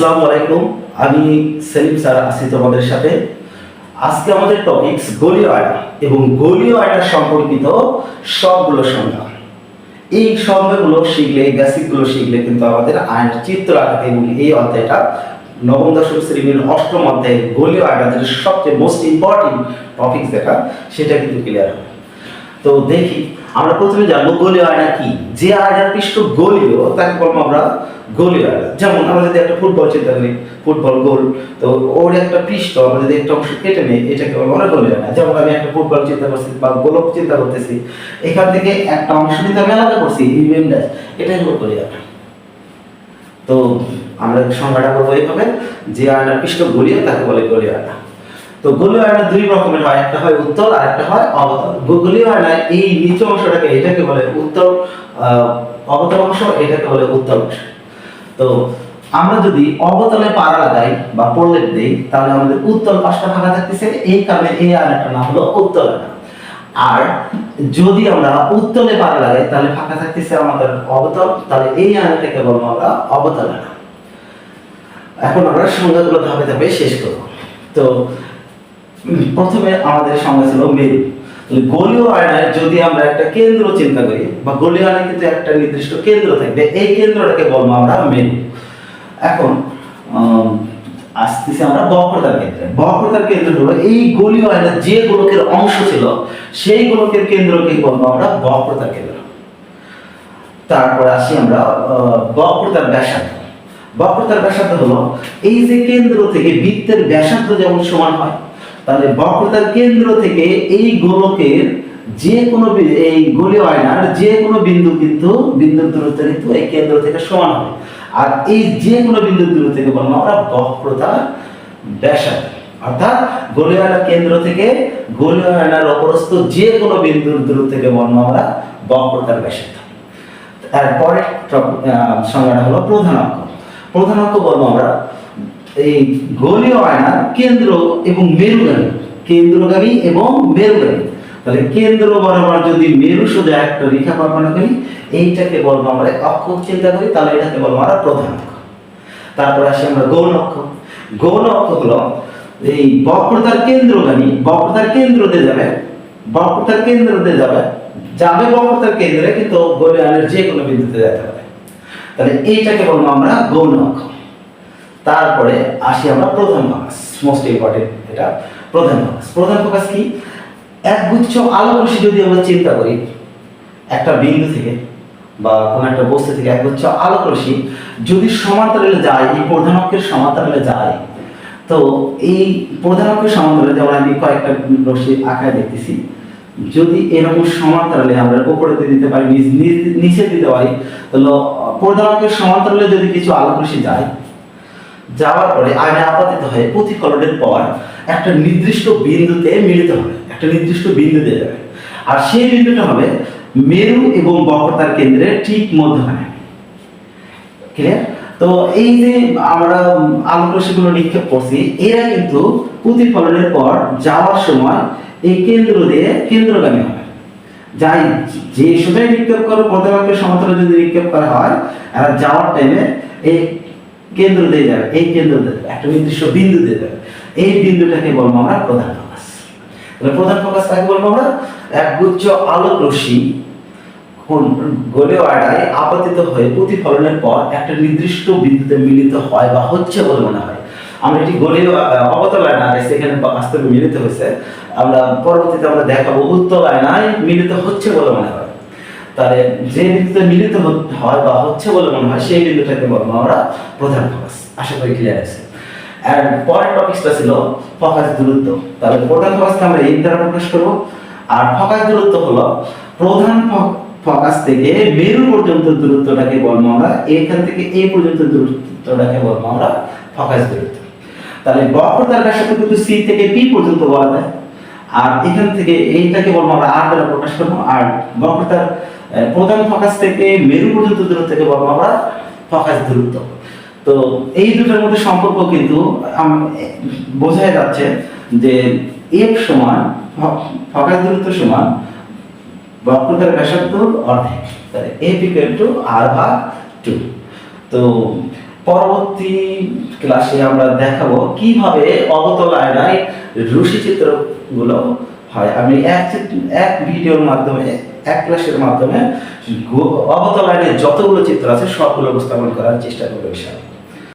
আসসালামু আলাইকুম। আমি সেলিম স্যার, আছি তোমাদের সাথে। আজকে আমাদের টপিকস গলীয় আয়না এবং গলীয় আয়না সম্পর্কিত সবগুলো সংজ্ঞা এই সংজ্ঞাগুলো শিখলে বেসিকগুলো শিখলে কিন্তু আমাদের আয়নার চিত্র আঁকাতে এবং এই অধ্যায়টা নবম দশম শ্রেণির অষ্টম অধ্যায়ে গলীয় আয়না যেটা সবচেয়ে মোস্ট ইম্পর্টেন্ট টপিক যেটা, সেটা কিন্তু ক্লিয়ার হবে। তো দেখি, আমরা প্রথমে জানব গলীয় আয়না কি? যে আয়নার পৃষ্ঠ গলীয় তাকে বলব আমরা গলীয় আয়না যেমন আমরা যদি একটা ফুটবল চিন্তা করি ফুটবল গোল তো ওর একটা পৃষ্ঠ, আমরা যদি একটা অংশ কেটে নিই, এটাকে আয়না যেমন আমি একটা ফুটবল চিন্তা করছি বা গোলক চিন্তা করতেছি, এখান থেকে একটা অংশ আমি আলাদা করছি এটাই হলো তো আমরা সংজ্ঞাটা করব এইভাবে, যে পৃষ্ঠ তাকে বলে গলীয় তো গলীয় আয়না দুই রকমের হয়, একটা হয় উত্তল আর একটা হয় অবতল গলীয় এই নিচু অংশটাকে, এটাকে বলে উত্তল অবতল অংশ, এটাকে বলে উত্তল অংশ। তো আমরা যদি অবতলে পাড়া লাগাই বা প্রলেপ দেই, তাহলে আমাদের উত্তল পাশটা ফাঁকা থাকতেছে। এই কারণে এই আয়নাটার নাম হলো উত্তল আর যদি আমরা উত্তলে পাড়া লাগাই, তাহলে ফাঁকা থাকতেছে আমাদের অবতল। তাহলে এই আয়নাটাকে বলব আমরা অবতল এখন আমরা সংজ্ঞাগুলো ধাপে ধাপে শেষ করব। তো প্রথমে আমাদের সংজ্ঞা ছিল মেরু। গলীয় আয়নায় যদি আমরা একটা কেন্দ্র চিন্তা করি, বা গলীয় আয়নায় কিন্তু একটা নির্দিষ্ট কেন্দ্র থাকবে, এই কেন্দ্রটাকে বলব আমরা মেরু এখন আসতেছি আমরা বক্রতার বক্রতার কেন্দ্র হলো এই গলীয় আয়নার যে গোলকের অংশ ছিল, সেই গোলকের কেন্দ্রকে বলব আমরা বক্রতার কেন্দ্র। তারপর আসি আমরা বক্রতার ব্যাসার্ধ। বক্রতার ব্যাসার্ধ হলো এই যে কেন্দ্র থেকে বৃত্তের ব্যাসার্ধ যেমন সমান হয় তাহলে বক্রতার কেন্দ্র থেকে এই গোলকের যে কোনো এই গোলীয় আয়নার যে কোনো বিন্দু কিন্তু বিন্দুর দূরত্ব কিন্তু এই কেন্দ্র থেকে সমান হবে। আর এই যে কোনো বিন্দুর দূরত্ব থেকে বলব আমরা বক্রতার ব্যাসার্ধ। অর্থাৎ গোলীয় আয়নার কেন্দ্র থেকে গোলীয় আয়নার অপরস্থ যে কোনো বিন্দুর দূরত্ব থেকে বলব আমরা বক্রতার ব্যাসার্ধ। তারপরে সংজ্ঞাটা হলো প্রধান অক্ষ। প্রধান অক্ষ বলব আমরা এই গোলীয় আয়নার কেন্দ্র এবং মেরুগামী। কেন্দ্রগামী এবং মেরুগামী। তাহলে কেন্দ্র বরাবর যদি মেরু সোজা একটা রেখা কল্পনা করি, এইটাকে বলব আমরা অক্ষ চিন্তা করি, তাহলে এটাকে বলব আমরা প্রধান অক্ষ। তারপরে আসি আমরা গৌণ অক্ষ। গৌণ অক্ষ হলো এই বক্রতার কেন্দ্রগামী, বক্রতার কেন্দ্র দিয়ে যাবে। বক্রতার কেন্দ্র দিয়ে যাবে। যাবে বক্রতার কেন্দ্রে, কিন্তু গোলীয়ানের যে কোনো বিন্দুতে যেতে পারে তাহলে এইটাকে বলব আমরা গৌণ অক্ষ। তারপরে আসি আমরা প্রধান ফোকাস মোস্ট ইম্পর্টেন্ট এটা প্রধান ফোকাস প্রধান ফোকাস কি? একগুচ্ছ আলো রশ্মি যদি আমরা চিন্তা করি, একটা বিন্দু থেকে বা কোনো একটা বস্তু থেকে একগুচ্ছ আলোক রশ্মি যদি সমান্তরালে যায়, এই প্রধান অক্ষের সমান্তরালে যায়, তো এই প্রধান অক্ষের সমান্তরালে যেমন আমি কয়েকটা রশ্মি আঁকায় দেখতেছি, যদি এরকম সমান্তরালে আমরা উপরে দিতে পারি, নিচে দিতে পারি, তাহলে প্রধান অক্ষের সমান্তরালে যদি কিছু আলোক রশ্মি যায় যাওয়ার পরে আয়না আপাতিত হয়ে প্রতিফলনের পর একটা নির্দিষ্ট বিন্দুতে মিলিত হবে, একটা নির্দিষ্ট বিন্দুতে যাবে। আর সেই বিন্দুটা হবে মেরু এবং বক্রতার কেন্দ্রে ঠিক মধ্যখানে। ক্লিয়ার তো এই যে আমরা আলোক রশ্মিগুলো নিক্ষেপ করছি, এরা কিন্তু প্রতিফলনের পর যাওয়ার সময় এই কেন্দ্র দিয়ে কেন্দ্রগামী হবে। যাই যে সোজাই নিক্ষেপ করো প্রতিপক্ষের সমান্তরালে যদি নিক্ষেপ করা হয় যাওয়ার টাইমে এই কেন্দ্র দিয়ে যাবে, এই কেন্দ্র দিয়ে যাবে, একটা নির্দিষ্ট বিন্দু দিয়ে যাবে। এই বিন্দুটাকে বলব আমরা প্রধান ফোকাস। প্রধান ফোকাস কাকে বলব আমরা? একগুচ্ছ আলোক রশ্মি গোলীয় আয়নায় আপতিত হয়ে প্রতিফলনের পর একটা নির্দিষ্ট বিন্দুতে মিলিত হয় বা হচ্ছে বলে মনে হয়। আমরা এটি গলীয় অবতল আয়না সেখানে বাস্তবে মিলিত হয়েছে। আমরা পরবর্তীতে আমরা দেখাবো উত্তল আয়নায় মিলিত হচ্ছে বলে মনে হয়। তাহলে যে বিন্দুতে মিলিত হয় বা হচ্ছে বলে মনে হয়, সেই বিন্দুটাকে বলব আমরা প্রধান ফোকাস। আশা করি ক্লিয়ার আছে। আর পরের ছিল ফোকাস দূরত্ব। তাহলে প্রধান আমরা এই দ্বারা প্রকাশ করব। আর ফোকাস দূরত্ব হলো, প্রধান ফোকাস থেকে মেরু পর্যন্ত দূরত্বটাকে বলব আমরা, এখান থেকে পর্যন্ত দূরত্বটাকে বলব আমরা ফোকাস দূরত্ব। তাহলে বক্রতার ব্যাসার্ধ কিন্তু সি থেকে পি পর্যন্ত বলা যায়। আর এখান থেকে এইটাকে বলব আমরা আর দ্বারা প্রকাশ করব। আর বক্রতার প্রধান ফোকাস থেকে মেরু পর্যন্ত দূরত্বকে বলব আমরা ফোকাস দূরত্ব। তো এই দুটোর মধ্যে সম্পর্ক কিন্তু বোঝাই যাচ্ছে যে এফ সমান ফোকাস দূরত্ব সমান বক্রতার ব্যাসার্ধ অর্ধেক। তাহলে এফ ইকুয়াল টু আর ভাগ টু তো পরবর্তী ক্লাসে আমরা দেখাবো কীভাবে অবতল আয়নায় রুশি চিত্রগুলো হয়। আমি এক এক ভিডিওর মাধ্যমে, এক ক্লাসের মাধ্যমে গো- অবতল আয়নায় যতগুলো চিত্র আছে, সবগুলো উপস্থাপন করার চেষ্টা করবে, ইনশাআল্লাহ।